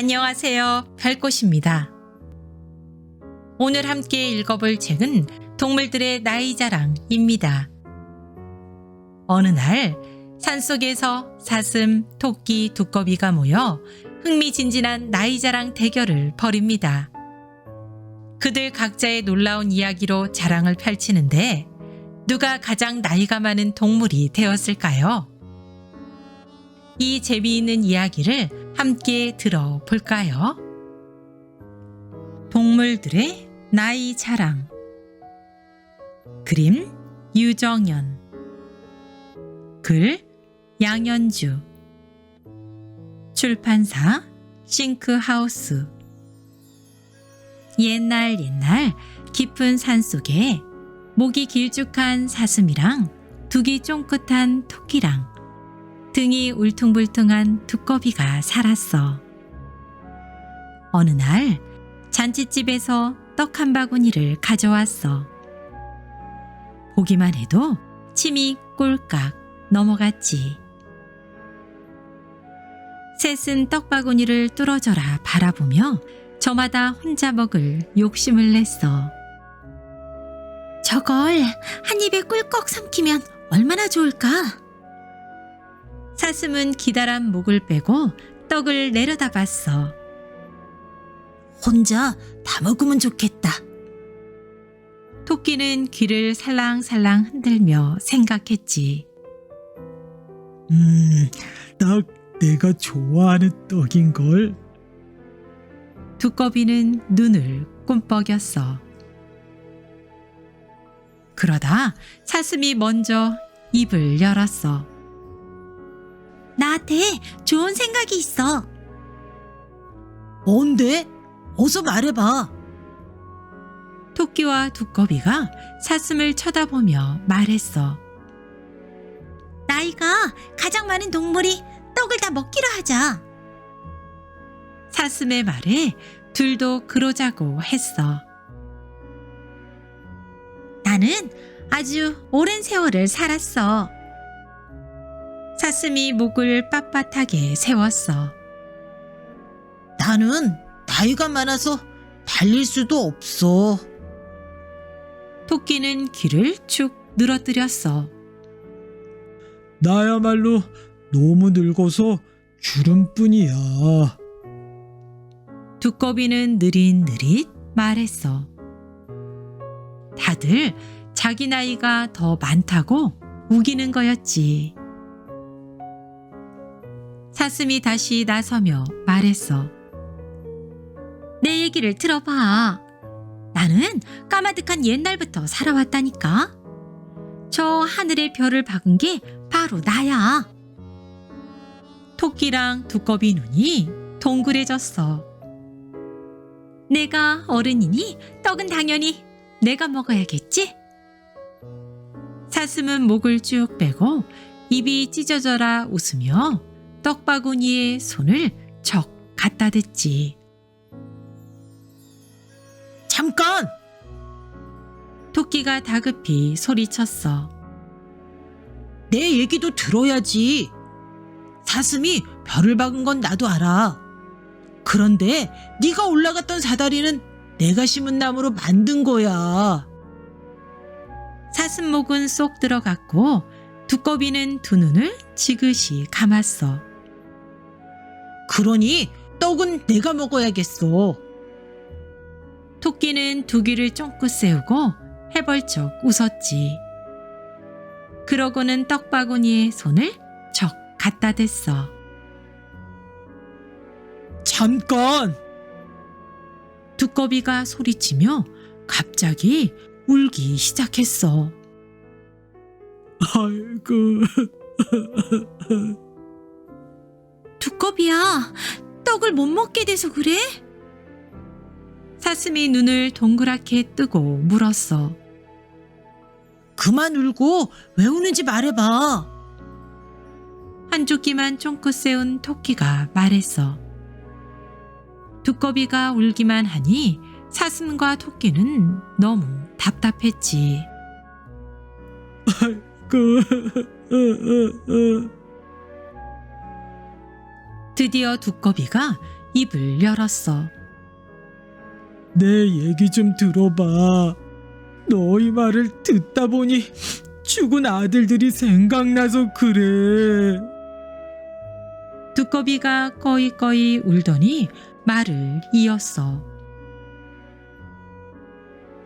안녕하세요. 별꽃입니다. 오늘 함께 읽어볼 책은 동물들의 나이 자랑입니다. 어느 날 산속에서 사슴, 토끼, 두꺼비가 모여 흥미진진한 나이 자랑 대결을 벌입니다. 그들 각자의 놀라운 이야기로 자랑을 펼치는데 누가 가장 나이가 많은 동물이 되었을까요? 이 재미있는 이야기를 함께 들어볼까요? 동물들의 나이 자랑. 그림 유정연. 글 양현주. 출판사 싱크하우스. 옛날 옛날 깊은 산 속에 목이 길쭉한 사슴이랑 두기 쫑긋한 토끼랑 등이 울퉁불퉁한 두꺼비가 살았어. 어느 날 잔치집에서 떡 한 바구니를 가져왔어. 보기만 해도 침이 꼴깍 넘어갔지. 셋은 떡바구니를 뚫어져라 바라보며 저마다 혼자 먹을 욕심을 냈어. 저걸 한 입에 꿀꺽 삼키면 얼마나 좋을까? 사슴은 기다란 목을 빼고 떡을 내려다 봤어. 혼자 다 먹으면 좋겠다. 토끼는 귀를 살랑살랑 흔들며 생각했지. 음, 딱 내가 좋아하는 떡인걸. 두꺼비는 눈을 꿈뻑였어. 그러다 사슴이 먼저 입을 열었어. 나한테 좋은 생각이 있어. 뭔데? 어서 말해봐. 토끼와 두꺼비가 사슴을 쳐다보며 말했어. 나이가 가장 많은 동물이 떡을 다 먹기로 하자. 사슴의 말에 둘도 그러자고 했어. 나는 아주 오랜 세월을 살았어. 사슴이 목을 빳빳하게 세웠어. 나는 나이가 많아서 달릴 수도 없어. 토끼는 귀를 축 늘어뜨렸어. 나야말로 너무 늙어서 주름뿐이야. 두꺼비는 느릿느릿 말했어. 다들 자기 나이가 더 많다고 우기는 거였지. 사슴이 다시 나서며 말했어. 내 얘기를 들어봐. 나는 까마득한 옛날부터 살아왔다니까. 저 하늘의 별을 박은 게 바로 나야. 토끼랑 두꺼비 눈이 동그래졌어. 내가 어른이니 떡은 당연히 내가 먹어야겠지? 사슴은 목을 쭉 빼고 입이 찢어져라 웃으며 떡바구니에 손을 척 갖다 댔지. 잠깐! 토끼가 다급히 소리쳤어. 내 얘기도 들어야지. 사슴이 별을 박은 건 나도 알아. 그런데 네가 올라갔던 사다리는 내가 심은 나무로 만든 거야. 사슴 목은 쏙 들어갔고 두꺼비는 두 눈을 지그시 감았어. 그러니 떡은 내가 먹어야겠어. 토끼는 두 귀를 쫑긋 세우고 해벌쩍 웃었지. 그러고는 떡바구니에 손을 척 갖다 댔어. 잠깐! 두꺼비가 소리치며 갑자기 울기 시작했어. 아이고, 비야, 떡을 못 먹게 돼서 그래? 사슴이 눈을 동그랗게 뜨고 물었어. 그만 울고 왜 우는지 말해봐. 한쪽 귀만 쫑긋 세운 토끼가 말했어. 두꺼비가 울기만 하니 사슴과 토끼는 너무 답답했지. 그. 드디어 두꺼비가 입을 열었어. 내 얘기 좀 들어봐. 너희 말을 듣다 보니 죽은 아들들이 생각나서 그래. 두꺼비가 꺼이꺼이 울더니 말을 이었어.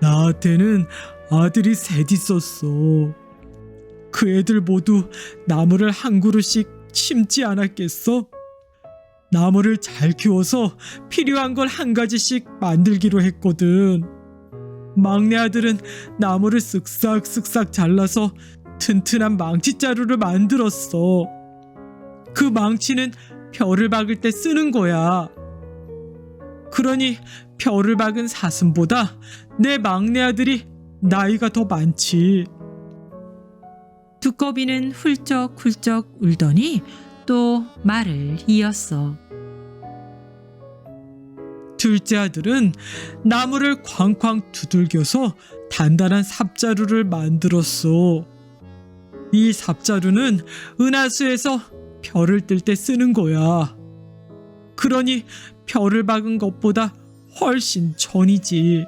나한테는 아들이 셋 있었어. 그 애들 모두 나무를 한 그루씩 심지 않았겠어? 나무를 잘 키워서 필요한 걸 한 가지씩 만들기로 했거든. 막내 아들은 나무를 쓱싹쓱싹 잘라서 튼튼한 망치 자루를 만들었어. 그 망치는 별을 박을 때 쓰는 거야. 그러니 별을 박은 사슴보다 내 막내 아들이 나이가 더 많지. 두꺼비는 훌쩍훌쩍 울더니 또 말을 이었어. 둘째 아들은 나무를 쾅쾅 두들겨서 단단한 삽자루를 만들었어. 이 삽자루는 은하수에서 별을 뜰 때 쓰는 거야. 그러니 별을 박은 것보다 훨씬 전이지.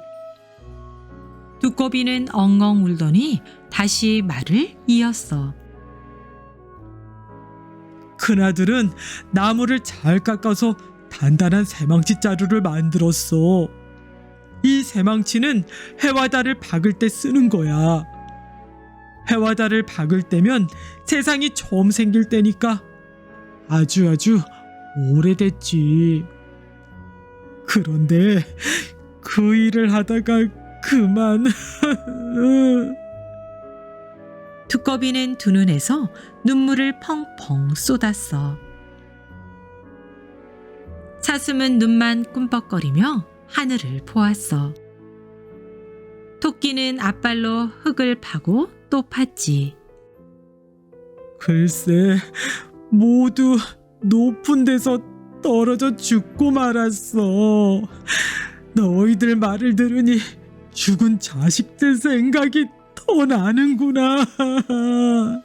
두꺼비는 엉엉 울더니 다시 말을 이었어. 큰아들은 나무를 잘 깎아서 단단한 새망치 자루를 만들었어. 이 새망치는 해와 달을 박을 때 쓰는 거야. 해와 달을 박을 때면 세상이 처음 생길 때니까 아주 아주 오래됐지. 그런데 그 일을 하다가 그만 두꺼비는 두 눈에서 눈물을 펑펑 쏟았어. 사슴은 눈만 꿈뻑거리며 하늘을 보았어. 토끼는 앞발로 흙을 파고 또 팠지. 글쎄, 모두 높은 데서 떨어져 죽고 말았어. 너희들 말을 들으니 죽은 자식들 생각이 더 나는구나.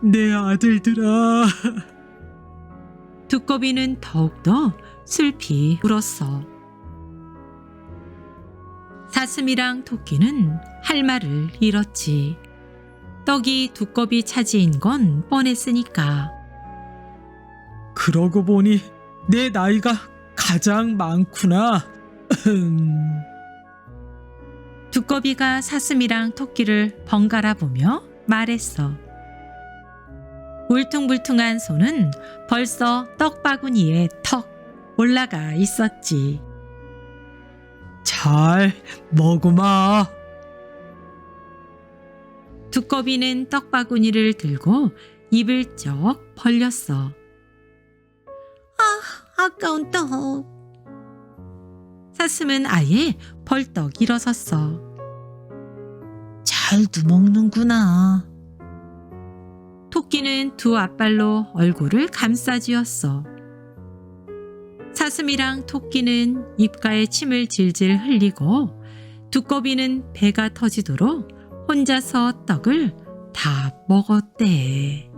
내 아들들아. 두꺼비는 더욱더 슬피 울었어. 사슴이랑 토끼는 할 말을 잃었지. 떡이 두꺼비 차지인 건 뻔했으니까. 그러고 보니 내 나이가 가장 많구나. 두꺼비가 사슴이랑 토끼를 번갈아 보며 말했어. 울퉁불퉁한 손은 벌써 떡바구니에 턱 올라가 있었지. 잘 먹으마. 두꺼비는 떡바구니를 들고 입을 쩍 벌렸어. 아까운 떡. 사슴은 아예 벌떡 일어섰어. 잘도 먹는구나. 토끼는 두 앞발로 얼굴을 감싸쥐었어. 사슴이랑 토끼는 입가에 침을 질질 흘리고 두꺼비는 배가 터지도록 혼자서 떡을 다 먹었대.